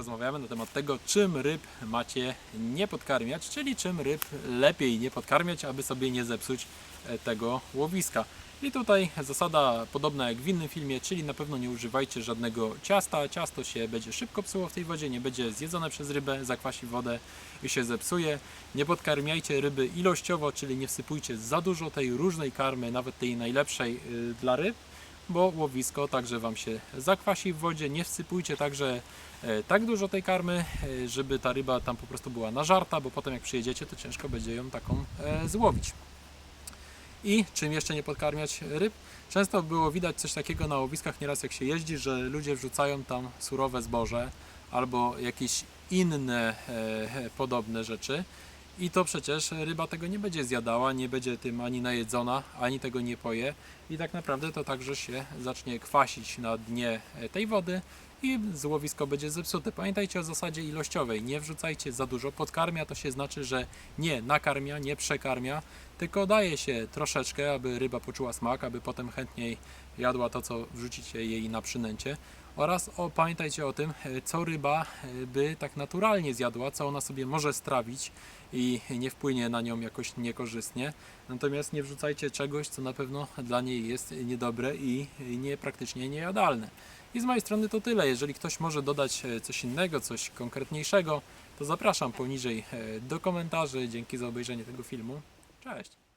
porozmawiamy na temat tego, czym ryb macie nie podkarmiać, czyli czym ryb lepiej nie podkarmiać, aby sobie nie zepsuć e, tego łowiska. I tutaj zasada podobna jak w innym filmie, czyli na pewno nie używajcie żadnego ciasta. Ciasto się będzie szybko psuło w tej wodzie, nie będzie zjedzone przez rybę, zakwasi wodę i się zepsuje. Nie podkarmiajcie ryby ilościowo, czyli nie wsypujcie za dużo tej różnej karmy, nawet tej najlepszej y, dla ryb, bo łowisko także Wam się zakwasi w wodzie. Nie wsypujcie także e, tak dużo tej karmy, e, żeby ta ryba tam po prostu była nażarta, bo potem jak przyjedziecie, to ciężko będzie ją taką e, złowić. I czym jeszcze nie podkarmiać ryb? Często było widać coś takiego na łowiskach nieraz jak się jeździ, że ludzie wrzucają tam surowe zboże albo jakieś inne podobne rzeczy. I to przecież ryba tego nie będzie zjadała, nie będzie tym ani najedzona, ani tego nie poje. I tak naprawdę to także się zacznie kwasić na dnie tej wody i złowisko będzie zepsute. Pamiętajcie o zasadzie ilościowej. Nie wrzucajcie za dużo. Podkarmia to się znaczy, że nie nakarmia, nie przekarmia, tylko daje się troszeczkę, aby ryba poczuła smak, aby potem chętniej jadła to, co wrzucicie jej na przynęcie. Oraz o, pamiętajcie o tym, e, co ryba e, by tak naturalnie zjadła, co ona sobie może strawić i nie wpłynie na nią jakoś niekorzystnie. Natomiast nie wrzucajcie czegoś, co na pewno dla niej jest niedobre i nie, praktycznie niejadalne. I z mojej strony to tyle. Jeżeli ktoś może dodać e, coś innego, coś konkretniejszego, to zapraszam poniżej e, do komentarzy. Dzięki za obejrzenie tego filmu. Cześć!